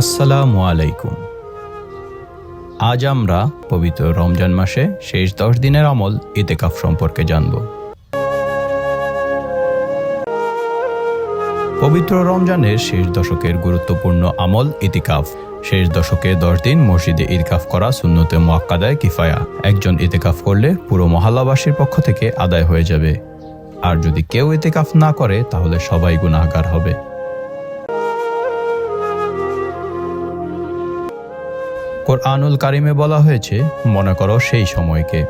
আসসালামু আলাইকুম। আজ আমরা পবিত্র রমজান মাসে শেষ দশ দিনের আমল ইতেকাফ সম্পর্কে জানব। পবিত্র রমজানের শেষ দশকের গুরুত্বপূর্ণ আমল ইতিকাফ। শেষ দশকে দশ দিন মসজিদে ইতিকাফ করা সুন্নতে মোয়াক্কাদায় কিফায়া। একজন ইতিকাফ করলে পুরো মহল্লাবাসীর পক্ষ থেকে আদায় হয়ে যাবে। আর যদি কেউ ইতিকাফ না করে, তাহলে সবাই গুনাহগার হবে। কোরআনুল কারিমে বলা হয়েছে, মনে করো সেই সময়কে।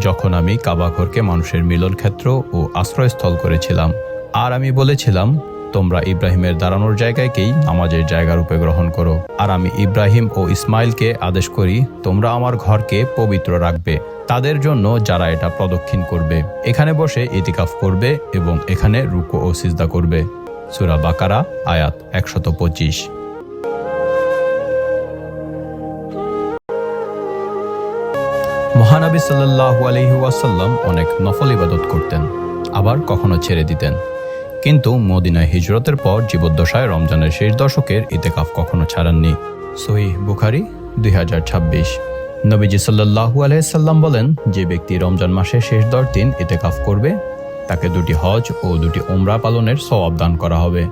যখন আমি কাবাঘরকে মানুষের মিলন ক্ষেত্র ও আশ্রয়স্থল করেছিলাম, আর আমি বলেছিলাম, তোমরা ইব্রাহিমের দাঁড়ানোর জায়গাকেই নামাজের জায়গা রূপে গ্রহণ করো। আর আমি ইব্রাহিম ও ইসমাইলকে আদেশ করি, তোমরা আমার ঘরকে পবিত্র রাখবে। তাদের জন্য যারা এটা প্রদক্ষিণ করবে। এখানে বসে ইতিকাফ করবে এবং এখানে রুকু ও সিজদা করবে। সুরা বাকারা, আয়াত একশত পঁচিশ। মহানবী সাল্লাহু আলহি ওয়াসাল্লাম অনেক নফল ইবাদত করতেন, আবার কখনো ছেড়ে দিতেন। কিন্তু মদিনায় হিজরতের পর জীবদ্দশায় রমজানের শেষ দশকের ইতেকাফ কখনো ছাড়াননি। সহি বুখারি দুই হাজার ছাব্বিশ। নবীজি সাল্লাহু আলহিসাল্লাম বলেন, যে ব্যক্তি রমজান মাসের শেষ দশ দিন ইতেকাফ করবে, তাকে দুটি হজ ও দুটি ওমরা পালনের সওয়াব দান করা হবে।